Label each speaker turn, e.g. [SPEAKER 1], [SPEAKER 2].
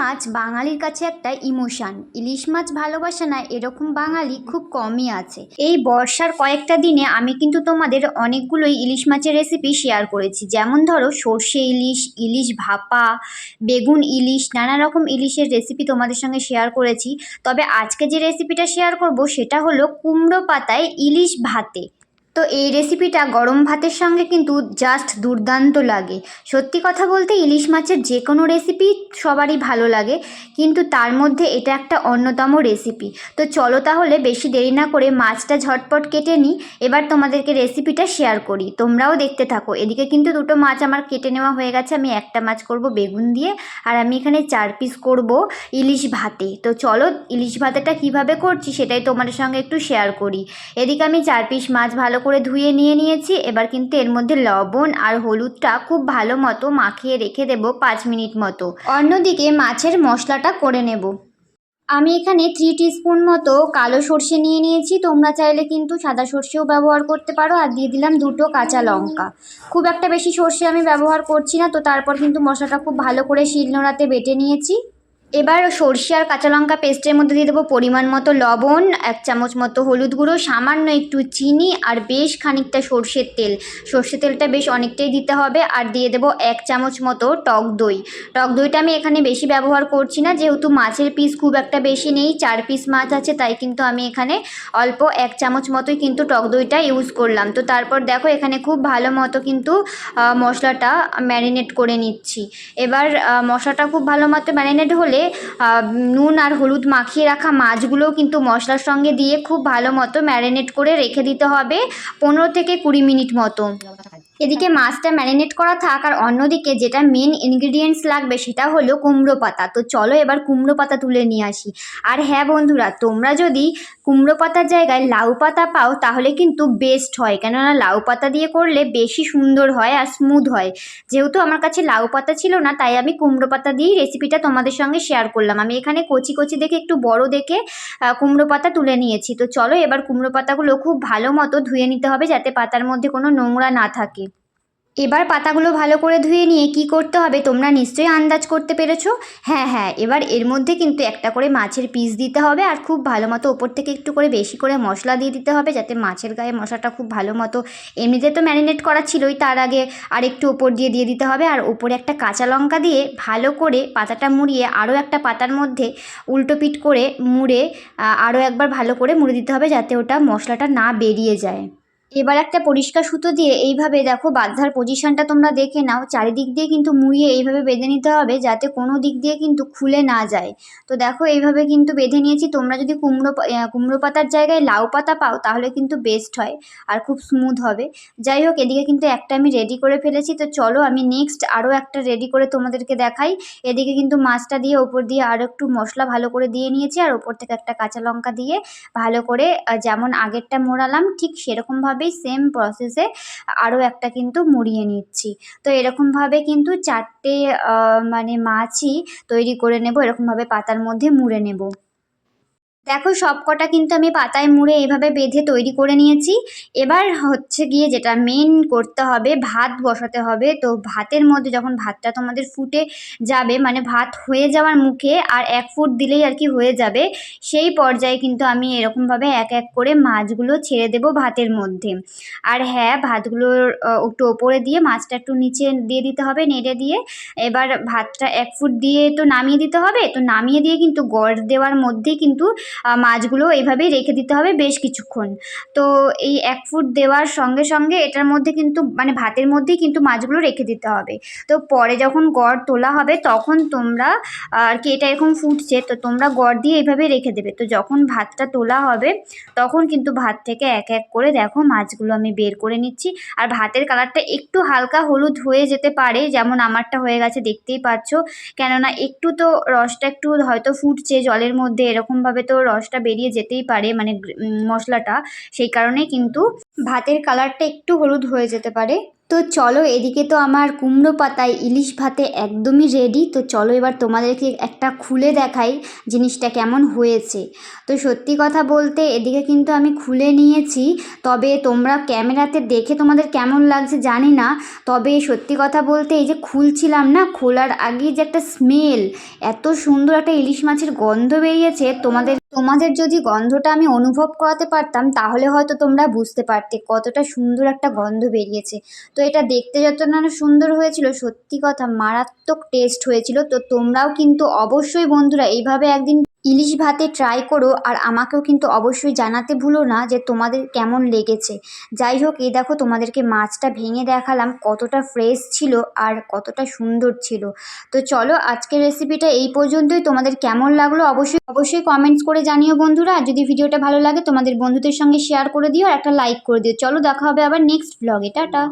[SPEAKER 1] মাছ বাঙালির কাছে একটা ইমোশান। ইলিশ মাছ ভালোবাসে না, এরকম বাঙালি খুব কমই আছে। এই বর্ষার কয়েকটা দিনে আমি কিন্তু তোমাদের অনেকগুলোই ইলিশ মাছের রেসিপি শেয়ার করেছি। যেমন ধরো, সর্ষে ইলিশ ইলিশ ভাপা, বেগুন ইলিশ, নানা রকম ইলিশের রেসিপি তোমাদের সঙ্গে শেয়ার করেছি। তবে আজকে যে রেসিপিটা শেয়ার করব, সেটা হলো কুমড়ো পাতায় ইলিশ ভাতে। তো এই রেসিপিটা গরম ভাতের সঙ্গে কিন্তু জাস্ট দুর্দান্ত লাগে। সত্যি কথা বলতে ইলিশ মাছের যে কোনো রেসিপি সবারই ভালো লাগে, কিন্তু তার মধ্যে এটা একটা অন্যতম রেসিপি তো চলো তাহলে বেশি দেরি না করে মাছটা ঝটপট কেটে নিই, এবার তোমাদেরকে রেসিপিটা শেয়ার করি। তোমরাও দেখতে থাকো। এদিকে কিন্তু দুটো মাছ আমার কেটে নেওয়া হয়ে গেছে, আমি একটা মাছ করব বেগুন দিয়ে, আর আমি এখানে চার পিস করব ইলিশ ভাতে। তো চলো ইলিশ ভাতেটা কীভাবে করছি সেটাই তোমাদের সঙ্গে একটু শেয়ার করি। এদিকে আমি চার পিস মাছ ভালো করে ধুয়ে নিয়ে নিয়েছি। এবার কিন্তু এর মধ্যে লবণ আর হলুদটা খুব ভালো মতো মাখিয়ে রেখে দেবো পাঁচ মিনিট মতো। অন্যদিকে মাছের মশলাটা করে নেব। আমি এখানে থ্রি স্পুন মতো কালো সর্ষে নিয়ে নিয়েছি। তোমরা চাইলে কিন্তু সাদা সর্ষেও ব্যবহার করতে পারো। আর দিয়ে দিলাম দুটো কাঁচা লঙ্কা। খুব একটা বেশি সর্ষে আমি ব্যবহার করছি না, তো তারপর কিন্তু মশলাটা খুব ভালো করে শিলনোড়াতে বেটে নিয়েছি। এবার সর্ষে আর কাঁচা লঙ্কা পেস্টের মধ্যে দিয়ে দেবো পরিমাণ মতো লবণ, এক চামচ মতো হলুদ গুঁড়ো, সামান্য একটু চিনি আর বেশ খানিকটা সর্ষের তেল। সর্ষের তেলটা বেশ অনেকটাই দিতে হবে আর দিয়ে দেবো এক চামচ মতো টক দই। টক দইটা আমি এখানে বেশি ব্যবহার করছি না, যেহেতু মাছের পিস খুব একটা বেশি নেই, চার পিস মাছ আছে, তাই কিন্তু আমি এখানে অল্প এক চামচ মতোই কিন্তু টক দইটা ইউজ করলাম। তো তারপর দেখো এখানে খুব ভালো মতো কিন্তু মশলাটা ম্যারিনেট করে নিচ্ছি। এবার মশলাটা খুব ভালো মতো ম্যারিনেট হলে নুন আর হলুদ মাখিয়ে রাখা মাছগুলো কিন্তু মশলার সঙ্গে দিয়ে খুব ভালো মতো ম্যারিনেট করে রেখে দিতে হবে পনেরো থেকে কুড়ি মিনিট মতো। এদিকে মাছটা ম্যারিনেট করা থাক আর অন্যদিকে যেটা মেন ইনগ্রিডিয়েন্টস লাগবে সেটা হলো কুমড়ো পাতা। তো চলো এবার কুমড়ো পাতা তুলে নিয়ে আসি। আর হ্যাঁ বন্ধুরা, তোমরা যদি কুমড়ো পাতার জায়গায় লাউ পাতা পাও তাহলে কিন্তু বেস্ট হয়। কেননা লাউ পাতা দিয়ে করলে বেশি সুন্দর হয় আর স্মুথ হয়। যেহেতু আমার কাছে লাউ পাতা ছিল না, তাই আমি কুমড়ো পাতা দিয়েই রেসিপিটা তোমাদের সঙ্গে শেয়ার করলাম। আমি এখানে কচি কচি দেখে একটু বড় দেখে কুমড়ো পাতা তুলে নিয়েছি। তো চলো এবার কুমড়ো পাতাগুলো খুব ভালো মতো ধুয়ে নিতে হবে যাতে পাতার মধ্যে কোনো নোংরা না থাকে। এবার পাতাগুলো ভালো করে ধুয়ে নিয়ে কি করতে হবে তোমরা নিশ্চয়ই আন্দাজ করতে পেরেছ? হ্যাঁ হ্যাঁ এবার এর মধ্যে কিন্তু একটা করে মাছের পিস দিতে হবে আর খুব ভালো মতো ওপর থেকে একটু করে বেশি করে মশলা দিয়ে দিতে হবে যাতে মাছের গায়ে মশলাটা খুব ভালো মতো এমনিতে তো ম্যারিনেট করা ছিলই, তার আগে আর একটু ওপর দিয়ে দিয়ে দিতে হবে আর ওপরে একটা কাঁচা লঙ্কা দিয়ে ভালো করে পাতাটা মুড়িয়ে আরও একটা পাতার মধ্যে উল্টো পিট করে মুড়ে আরও একবার ভালো করে মুড়ে দিতে হবে যাতে ওটা মশলাটা না বেরিয়ে যায়। এবার একটা পরিষ্কার সুতো দিয়ে এইভাবে দেখো বাঁধার পজিশনটা তোমরা দেখে নাও। চারিদিক দিয়ে কিন্তু মুড়িয়ে এইভাবে বেঁধে নিতে হবে যাতে কোনো দিক দিয়ে কিন্তু খুলে না যায়। তো দেখো এইভাবে কিন্তু বেঁধে নিয়েছি। তোমরা যদি কুমড়ো কুমড়ো পাতার জায়গায় লাউ পাতা পাও তাহলে কিন্তু বেস্ট হয় আর খুব স্মুথ হবে। যাই হোক, এদিকে কিন্তু একটা আমি রেডি করে ফেলেছি। তো চলো আমি নেক্সট আরও একটা রেডি করে তোমাদেরকে দেখাই। এদিকে কিন্তু মাছটা দিয়ে ওপর দিয়ে আরও একটু মশলা ভালো করে দিয়ে নিয়েছি। আর ওপর থেকে একটা কাঁচা লঙ্কা দিয়ে ভালো করে যেমন আগেরটা মোড়ালাম, ঠিক সেরকমভাবেই সেম প্রসেসে আরও একটা কিন্তু মুড়িয়ে নিচ্ছি। তো এরকমভাবে কিন্তু চারটে মানে মাছই তৈরি করে নেব, এরকমভাবে পাতার মধ্যে মুড়ে নেব। দেখো সব কটা কিন্তু আমি পাতায় মুড়ে এভাবে বেঁধে তৈরি করে নিয়েছি। এবার হচ্ছে গিয়ে যেটা মেন করতে হবে, ভাত বসাতে হবে। তো ভাতের মধ্যে যখন ভাতটা তোমাদের ফুটে যাবে মানে ভাত হয়ে যাওয়ার মুখে আর এক ফুট দিলেই আর কি হয়ে যাবে, সেই পর্যায়ে কিন্তু আমি এরকমভাবে এক এক করে মাছগুলো ছেড়ে দেব ভাতের মধ্যে। আর হ্যাঁ ভাতগুলোর একটু ওপরে দিয়ে মাছটা একটু নিচে দিয়ে দিতে হবে, নেড়ে দিয়ে। এবার ভাতটা এক ফুট দিয়ে তো নামিয়ে দিতে হবে। তো নামিয়ে দিয়ে কিন্তু গড় দেওয়ার মধ্যেই কিন্তু মাছগুলো এইভাবেই রেখে দিতে হবে বেশ কিছুক্ষণ। তো এই এক ফুট দেওয়ার সঙ্গে সঙ্গে এটার মধ্যে কিন্তু মানে ভাতের মধ্যেই কিন্তু মাছগুলো রেখে দিতে হবে। তো পরে যখন গড় তোলা হবে তখন তোমরা, আর কি এটা এরকম ফুটছে, তো তোমরা গড় দিয়ে এইভাবে রেখে দেবে। তো যখন ভাতটা তোলা হবে তখন কিন্তু ভাত থেকে এক এক করে দেখো মাছগুলো আমি বের করে নিচ্ছি। আর ভাতের কালারটা একটু হালকা হলুদ হয়ে যেতে পারে, যেমন আমারটা হয়ে গেছে, দেখতেই পাচ্ছ। কেননা একটু তো রসটা একটু হয়তো ফুটছে জলের মধ্যে, এরকমভাবে তো রসটা বেরিয়ে যেতেই পারে মানে মশলাটা, সেই কারণেই কিন্তু ভাতের কালারটা একটু হলুদ হয়ে যেতে পারে। তো চলো, এদিকে তো আমার কুমড়ো পাতায় ইলিশ ভাতে একদমই রেডি তো চলো, এবার তোমাদেরকে একটা খুলে দেখাই জিনিসটা কেমন হয়েছে। তো সত্যি কথা বলতে, এদিকে কিন্তু আমি খুলে নিয়েছি। তবে তোমরা ক্যামেরাতে দেখে তোমাদের কেমন লাগছে জানি না। তবে সত্যি কথা বলতে, এই যে খুলছিলাম না, খোলার আগেই যে একটা স্মেল এত সুন্দর একটা ইলিশ মাছের গন্ধ বেরিয়েছে। তোমাদের তোমাদের যদি গন্ধটা আমি অনুভব করাতে পারতাম, তাহলে হয়তো তোমরা বুঝতে পারতে কতটা সুন্দর একটা গন্ধ বেরিয়েছে। তো এটা দেখতে যত না সুন্দর হয়েছিল, সত্যি কথা মারাত্মক টেস্ট হয়েছিল। তো তোমরাও কিন্তু অবশ্যই বন্ধুরা এইভাবে একদিন ইলিশ ভাতে ট্রাই করো আর আমাকেও কিন্তু অবশ্যই জানাতে ভুলো না যে তোমাদের কেমন লেগেছে। যাই হোক, এই দেখো তোমাদেরকে মাছটা ভেঙে দেখালাম, কতটা ফ্রেশ ছিল আর কতটা সুন্দর ছিল। তো চলো, আজকের রেসিপিটা এই পর্যন্তই। তোমাদের কেমন লাগল অবশ্যই অবশ্যই কমেন্টস করে জানিও বন্ধুরা। আর যদি ভিডিওটা ভালো লাগে, তোমাদের বন্ধুদের সঙ্গে শেয়ার করে দিও আর একটা লাইক করে দিও। চলো, দেখা হবে আবার নেক্সট ব্লগে টাটা।